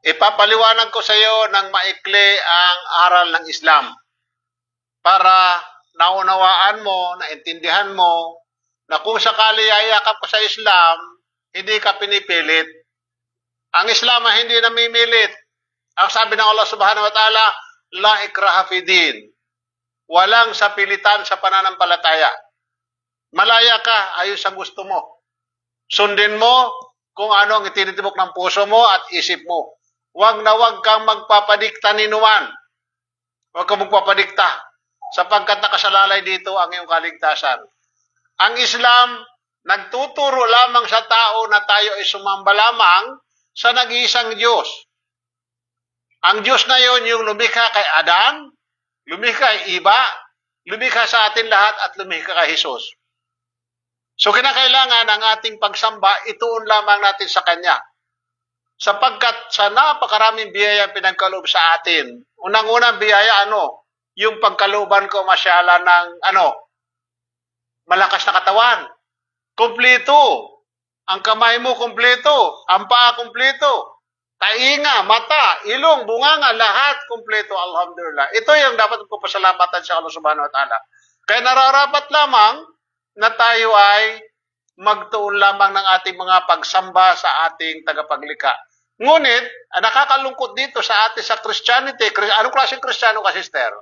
ipapaliwanag ko sa iyo ng maikli ang aral ng Islam para naunawaan mo, naintindihan mo na kung sakali yayakap ka sa Islam, hindi ka pinipilit. Ang Islam ay hindi namimilit. Ang sabi ng Allah subhanahu wa ta'ala, la ikraha fi din. Walang sapilitan sa pananampalataya. Malaya ka, ayos sa gusto mo. Sundin mo kung ano ang itinitibok ng puso mo at isip mo. Huwag na huwag kang magpapadikta ni Numan. Huwag kang magpapadikta sapagkat nakasalalay dito ang iyong kaligtasan. Ang Islam, nagtuturo lamang sa tao na tayo ay sumamba lamang sa nag-iisang Diyos. Ang Diyos na yon yung lumikha kay Adan, lumikha kay Iba, lumikha sa atin lahat at lumikha kay Jesus. So kinakailangan ang ating pagsamba, ituon lamang natin sa Kanya. Sapagkat sa napakaraming biyaya pinagkaloob sa atin, unang-unang biyaya ano? Yung pagkalooban ko masyala ng ano? Malakas na katawan. Kompleto. Ang kamay mo kompleto. Ang paa kompleto. Tainga, mata, ilong, bunganga, lahat kompleto. Alhamdulillah. Ito yung dapat ko pasalamatan sa Allah subhanahu wa ta'ala. Kaya nararapat lamang na tayo ay magtuon lamang ng ating mga pagsamba sa ating tagapaglikha. Ngunit, nakakalungkot dito sa atin sa Christianity, Chris- anong klaseng Kristiyano ka, sister?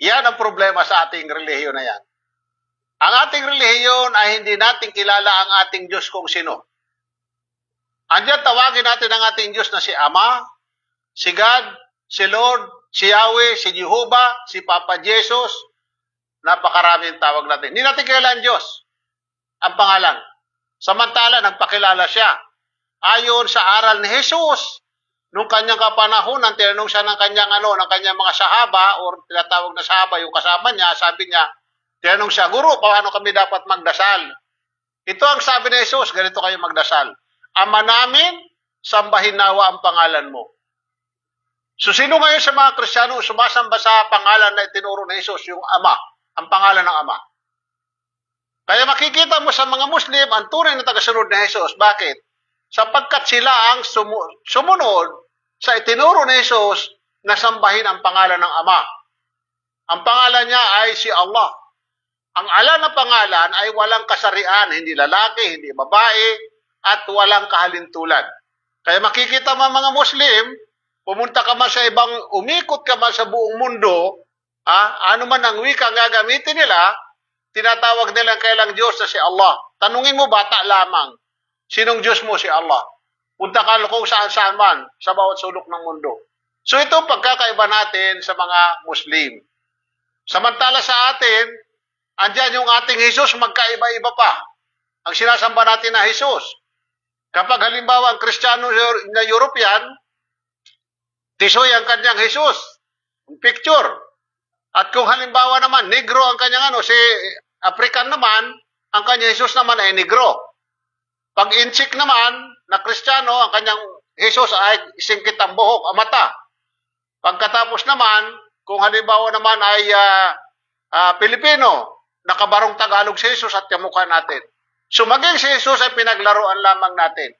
Yan ang problema sa ating relihiyon na yan. Ang ating relihiyon ay hindi natin kilala ang ating Diyos kung sino. Andiyan tawagin natin ang ating Diyos na si Ama, si God, si Lord, si Yahweh, si Jehovah, si Papa Jesus. Napakaraming tawag natin. Hindi natin kilala ang Diyos. Ang pangalan. Samantala, nagpakilala siya. Ayon sa aral ni Jesus, nung kanyang kapanahonan, tinanong siya ng kanyang ano, ng kanyang mga sahaba, or tinatawag na sahaba, yung kasama niya, sabi niya, tinanong siya, Guru, paano kami dapat magdasal? Ito ang sabi ni Jesus, ganito kayo magdasal. Ama namin, sambahin nawa ang pangalan mo. So sino ngayon sa mga Kristiyano sumasamba sa pangalan na itinuro ni Jesus, yung Ama, ang pangalan ng Ama? Kaya makikita mo sa mga Muslim ang tunay na tagasunod ni Jesus. Bakit? Sapagkat sila ang sumu- sumunod sa itinuro ni Jesus na sambahin ang pangalan ng Ama. Ang pangalan niya ay si Allah. Ang ala na pangalan ay walang kasarian, hindi lalaki, hindi babae, at walang kahalintulan. Kaya makikita mo mga Muslim, pumunta ka man sa ibang, umikot ka man sa buong mundo, ah, ano man ang wika gagamitin nila, tinatawag nila kailang Diyos na si Allah. Tanungin mo, bata lamang, sinong Diyos mo si Allah? Punta ka kung saan saan man, sa bawat sulok ng mundo. So ito pagkakaiba natin sa mga Muslim. Samantala sa atin, andyan yung ating Jesus, magkaiba-iba pa. Ang sinasamba natin na Jesus. Kapag halimbawa ang Kristiyano na European, tisoy ang kanyang Jesus, picture. At kung halimbawa naman, negro ang kanyang ano, si African naman, ang kanyang Jesus naman ay negro. Pag inchik naman, na Kristiyano, ang kanyang Jesus ay singkit ang buhok, ang mata. Pagkatapos naman, kung halimbawa naman ay ah, ah, Pilipino, nakabarong Tagalog si Jesus at kamukha natin. So maging si Jesus ay pinaglaruan lamang natin.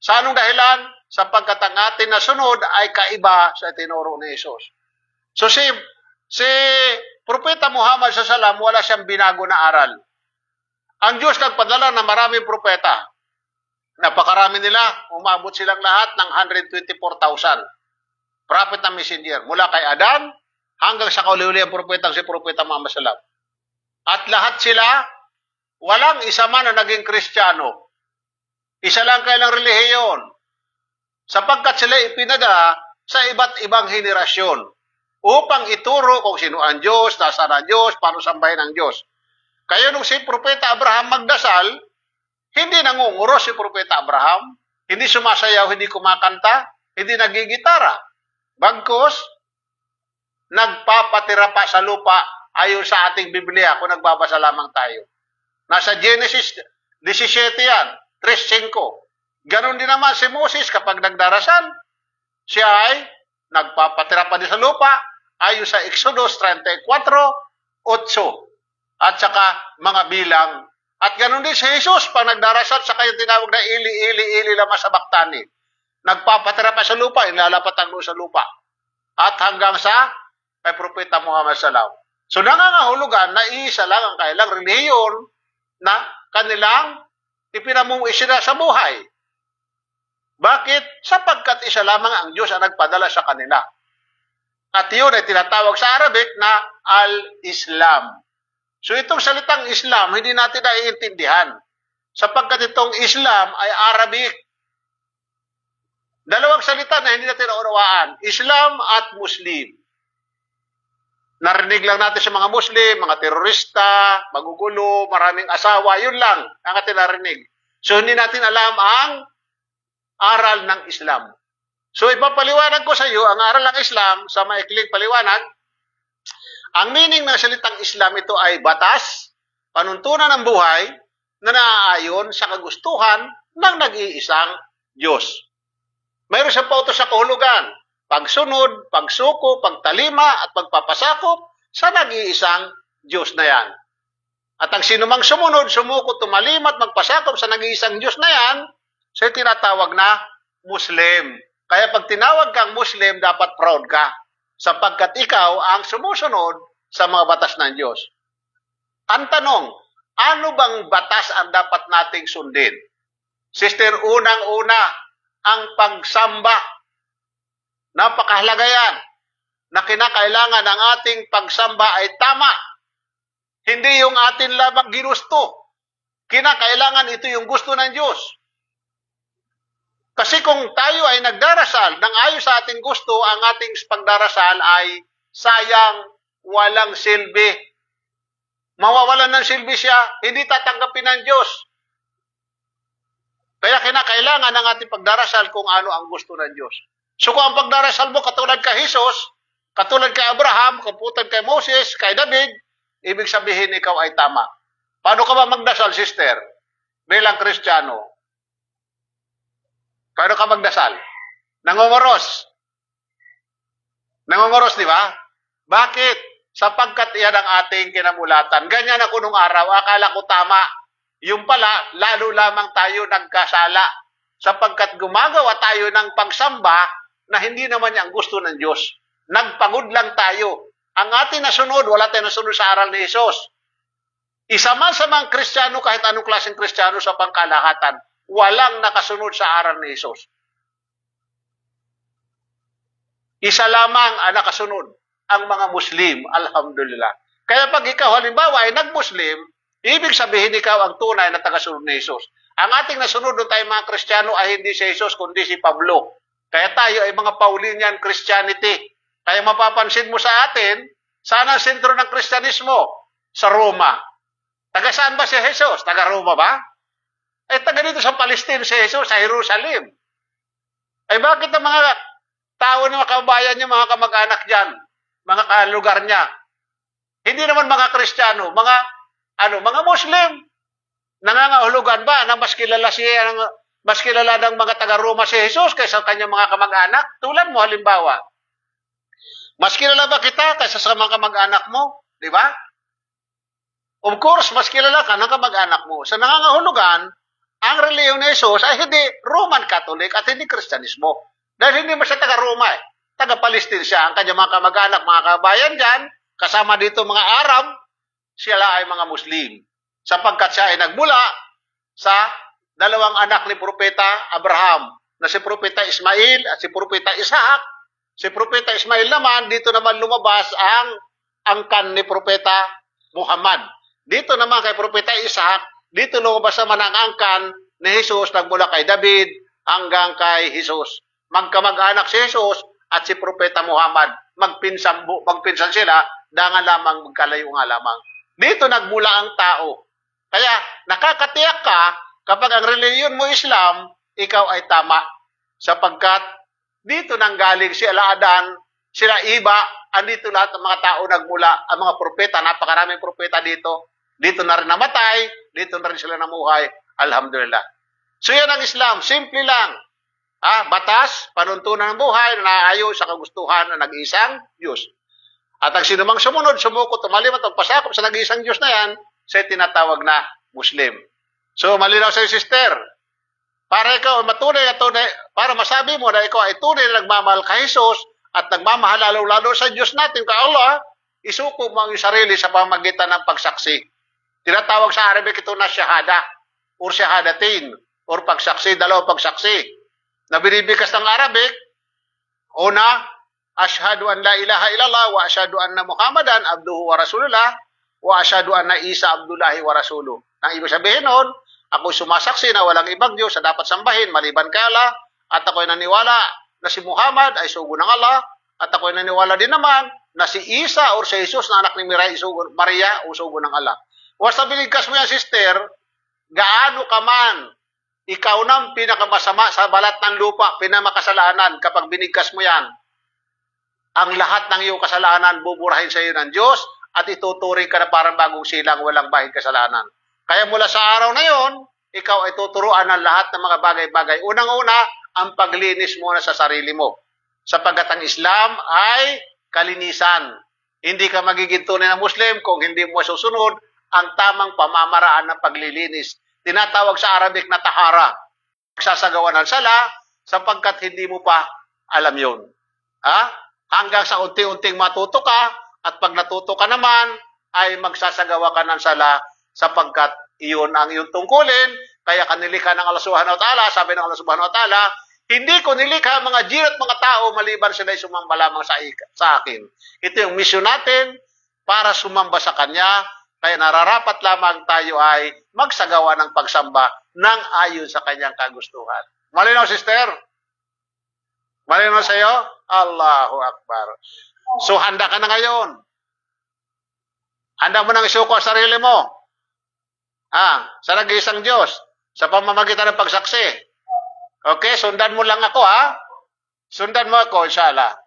Sa anong dahilan? Sapagkat ang na sunod ay kaiba sa tinuro ni Jesus. So si, si Propeta Muhammad sa salam, wala siyang binago na aral. Ang Diyos nagpadala ng maraming propeta. Napakarami nila, umabot silang lahat ng 124,000. Prophet na messenger. Mula kay Adan hanggang sa kauli ang propetang si Propeta Muhammad salam. At lahat sila, walang isa man na naging kristyano. Isa lang kailang relihiyon. Sapagkat sila ipinadala sa iba't ibang henerasyon upang ituro kung sino ang Diyos, nasaan ang Diyos, paano sambahin ang Diyos. Kaya nung si Propeta Abraham magdasal, hindi nangunguro si Propeta Abraham, hindi sumasayaw, hindi kumakanta, hindi nagigitara. Bagkos, nagpapatira pa sa lupa ayon sa ating Biblia kung nagbabasa lamang tayo. Nasa Genesis 17 yan, 3.5. Ganon din naman si Moses kapag nagdarasal, siya ay nagpapatira pa din sa lupa ayon sa Exodus 34, 8 at saka mga bilang At ganun din si Jesus, pag nagdarasal sa kanyang tinawag na ili, ili, ili lama sa baktani. Nagpapatira pa sa lupa, inalapat ang sa lupa. At hanggang sa kay Propeta Muhammad Salaw. So nangangahulugan na isa lang ang kailang reliyon na kanilang ipinamumuhay sila sa buhay. Bakit? Sapagkat isa lamang ang Diyos ang nagpadala sa kanila. At yun ay tinatawag sa Arabic na Al-Islam. So itong salitang Islam, hindi natin naiintindihan. Sapagkat itong Islam ay Arabic. Dalawang salita na hindi natin naunawaan. Islam at Muslim. Narinig lang natin sa mga Muslim, mga terorista, magugulo, maraming asawa, yun lang ang ating narinig. So hindi natin alam ang aral ng Islam. So ipapaliwanag ko sa iyo ang aral ng Islam sa maikling paliwanag. Ang meaning ng salitang Islam ito ay batas, panuntunan ng buhay na naaayon sa kagustuhan ng nag-iisang Diyos. Mayroon siyang pautos sa kahulugan, pagsunod, pagsuko, pagtalima at pagpapasakop sa nag-iisang Diyos na yan. At ang sinumang sumunod, sumuko, tumalima at magpasakop sa nag-iisang Diyos na yan, siya tinatawag na Muslim. Kaya pag tinawag kang Muslim, dapat proud ka. Sapagkat ikaw ang sumusunod sa mga batas ng Diyos. Ang tanong, ano bang batas ang dapat nating sundin? Sister, unang-una, ang pagsamba. Napakahalaga yan na kinakailangan ng ating pagsamba ay tama. Hindi yung atin lamang ginusto. Kinakailangan ito yung gusto ng Diyos. Kasi kung tayo ay nagdarasal ng ayos sa ating gusto, ang ating pagdarasal ay sayang, walang silbi. Mawawalan ng silbi siya, hindi tatanggapin ng Diyos. Kaya kinakailangan ng ating pagdarasal kung ano ang gusto ng Diyos. So kung ang pagdarasal mo katulad kay Jesus, katulad kay Abraham, kaputan kay Moses, kay David, ibig sabihin ikaw ay tama. Paano ka ba magdasal, sister? Bilang Kristiyano. Paano ka magdasal? Nangunguros. Nangunguros, di ba? Bakit? Sapagkat iyan ang ating kinamulatan. Ganyan ako nung araw, akala ko tama. Yung pala, lalo lamang tayo nagkasala. Sapagkat gumagawa tayo ng pagsamba na hindi naman ang gusto ng Diyos. Nagpagod lang tayo. Ang ating nasunod, wala tayong nasunod sa aral ni Jesus. Isa man sa mga Kristiyano, kahit anong klaseng Kristiyano sa pangkalahatan, walang nakasunod sa aral ni Jesus. Isa lamang ang nakasunod, ang mga Muslim, alhamdulillah. Kaya pag ikaw halimbawa ay nag-Muslim, ibig sabihin ikaw ang tunay na tagasunod ni Jesus. Ang ating nasunod doon tayo mga Kristiyano ay hindi si Jesus, kundi si Pablo. Kaya tayo ay mga Paulinian Christianity. Kaya mapapansin mo sa atin, sana sentro ng Kristyanismo? Sa Roma. Taga saan ba si Jesus? Taga Roma ba? Eh, taga dito sa Palestine si Jesus, sa Jerusalem. Eh, bakit ang mga tao ng mga kabayan niya, mga kamag-anak dyan, mga kalugar niya, hindi naman mga Kristiyano, mga, ano, mga Muslim, nangangahulugan ba na mas kilala siya, ng, mas kilala ng mga taga-Roma si Jesus kaysa kanyang mga kamag-anak? Tulad mo, halimbawa, mas kilala ba kita kaysa sa mga kamag-anak mo? Di ba? Of course, mas kilala ka ng kamag-anak mo. Sa nangangahulugan, ang reliyon ni Jesus ay hindi Roman Catholic at hindi Kristyanismo. Dahil hindi mo siya taga-Roma eh. Taga-Palestine siya. Ang kanyang mga kamag-anak, mga kabayan dyan, kasama dito mga Arab, sila ay mga Muslim. Sapagkat siya ay nagmula sa dalawang anak ni Propeta Abraham, na si Propeta Ismail at si Propeta Isaac. Si Propeta Ismail naman, dito naman lumabas ang angkan ni Propeta Muhammad. Dito naman kay Propeta Isaac, dito lumabas naman ang angkan ni Jesus nagmula kay David hanggang kay Jesus. Magkamag-anak si Jesus at si Propeta Muhammad. Magpinsan, magpinsan sila, dangan lamang magkalayo nga lamang. Dito nagmula ang tao. Kaya nakakatiyak ka kapag ang reliyon mo Islam, ikaw ay tama. Sapagkat dito nang galing si Adan, sila iba, andito lahat ng mga tao nagmula, ang mga propeta, napakaraming propeta dito. Dito na rin namatay, dito na rin sila namuhay. Alhamdulillah. So yan ang Islam, simple lang. Ah, batas, panuntunan ng buhay na naaayon sa kagustuhan ng nag-iisang Diyos. At ang sinumang sumunod, sumuko, tumalim at magpasakop sa nag-iisang Diyos na yan, siya tinatawag na Muslim. So, malinaw sa'yo, sister. Para ikaw ay matunay at tunay, para masabi mo na ikaw ay tunay na nagmamahal kay Jesus at nagmamahal lalo-lalo sa Diyos natin, kay Allah, isuko mo ang sarili sa pamagitan ng pagsaksi. Tinatawag sa Arabic ito na shahada or shahadatin or pagsaksi, dalawang pagsaksi. Na binibigas ng Arabic, una, ashhadu an la ilaha illallah wa ashhadu anna Muhammadan abduhu wa rasulullah wa ashhadu anna Isa abdullahi wa rasuluh. Ang ibig sabihin nun, ako sumasaksi na walang ibang Diyos na dapat sambahin maliban kay Allah at ako'y naniwala na si Muhammad ay sugo ng Allah at ako'y naniwala din naman na si Isa or si Jesus na anak ni Maria, isugo, Maria o sugo ng Allah. Basta binigkas mo yan, sister, gaano ka man, ikaw nang pinakamasama sa balat ng lupa, pinamakasalanan kapag binigkas mo yan, ang lahat ng iyong kasalanan buburahin sa iyo ng Diyos at ituturing ka na parang bagong silang walang bahid kasalanan. Kaya mula sa araw na yon, ikaw ay tuturuan ng lahat ng mga bagay-bagay. Unang-una, ang paglinis muna sa sarili mo. Sapagkat ang Islam ay kalinisan. Hindi ka magiging tunay na Muslim kung hindi mo susunod ang tamang pamamaraan ng paglilinis. Tinatawag sa Arabic na tahara. Sasagawa ng sala sapagkat hindi mo pa alam yon. Ha? Hanggang sa unti-unting matuto ka at pag natuto ka naman ay magsasagawa ka ng sala sapagkat iyon ang iyong tungkulin. Kaya kanilikha ng Allah Subhanahu wa Ta'ala, sabi ng Allah Subhanahu wa Ta'ala, hindi ko nilikha mga jin at mga tao maliban sila sumamba lamang sa, sa akin. Ito yung mission natin para sumamba sa Kanya. Kaya nararapat lamang tayo ay magsagawa ng pagsamba ng ayon sa Kanyang kagustuhan. Malinaw, sister? Malinaw sa iyo? Allahu Akbar. So, handa ka na ngayon. Handa mo nang isuko ang sarili mo. Ah, sa nag-iisang Diyos, sa pamamagitan ng pagsaksi. Okay, sundan mo lang ako ha. Sundan mo ako, inshallah.